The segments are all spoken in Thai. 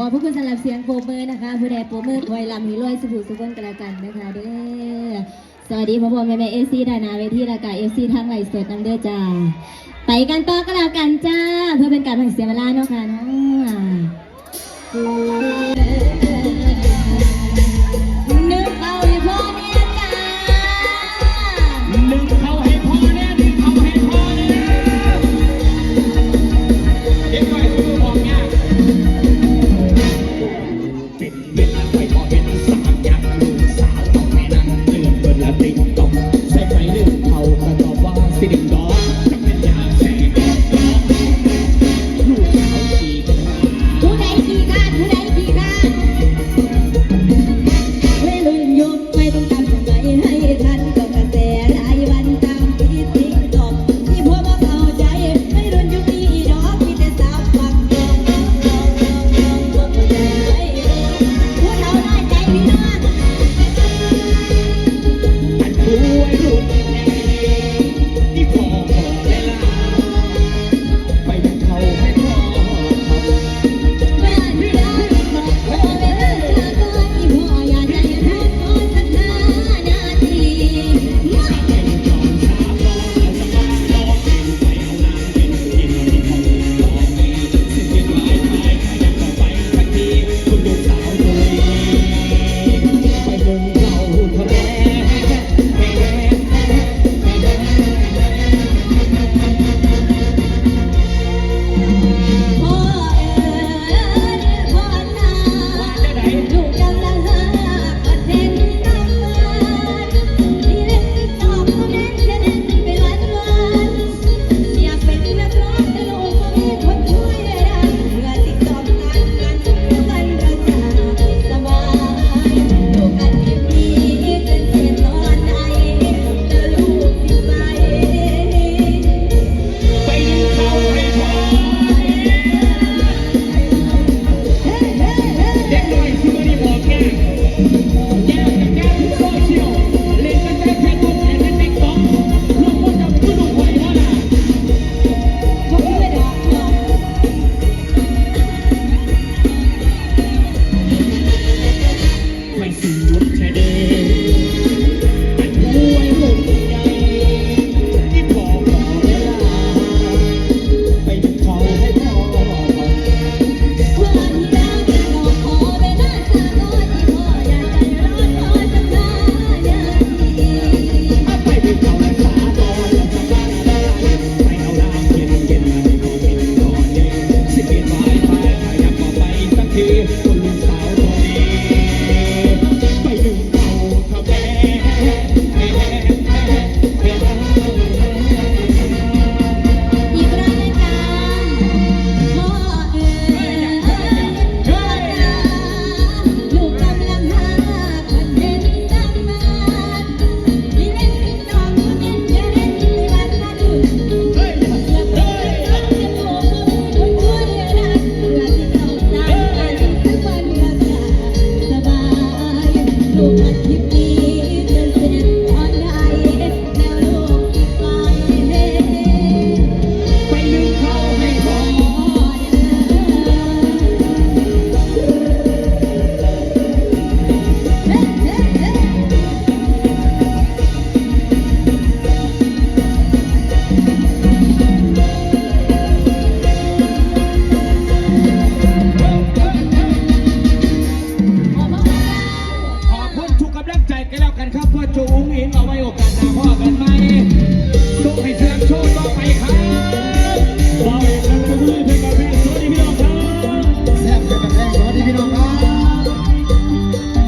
ขอบพระคุณสำหรับเสียงโปรเมอร์นะคะผู้ใดโปรเมอร์ไวลำฮิรวยสุขุสุขนกระกันนะคะเด้อสวัสดีพ่อพ่อแม่แม่เอซีดานาเวทีรากาเอซีทางไหลสดนั่งเด้อจ้าไปกันต่อกระล้กันจ้า เพื่อเป็นการแบ่งเสียเวลาเนาะค่ะเนาะ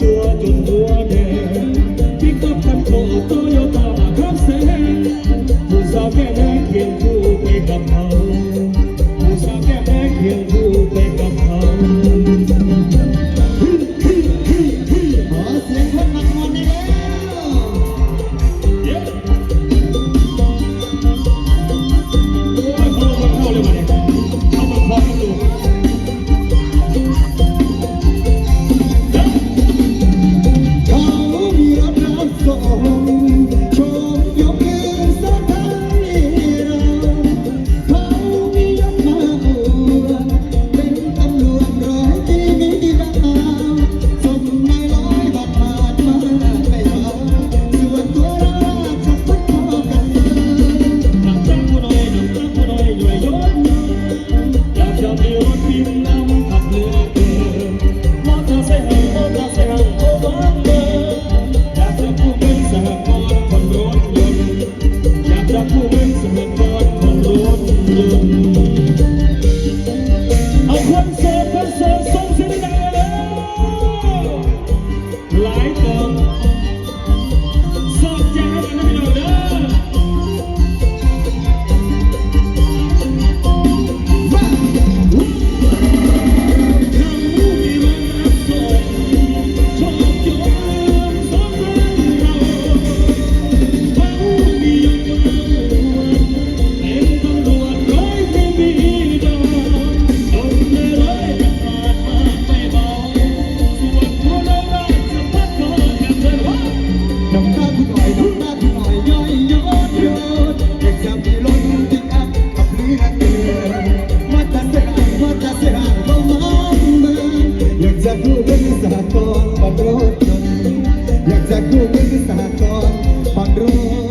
ตัวจนหัว กู้ไม่คือสหกรณ์บางรอง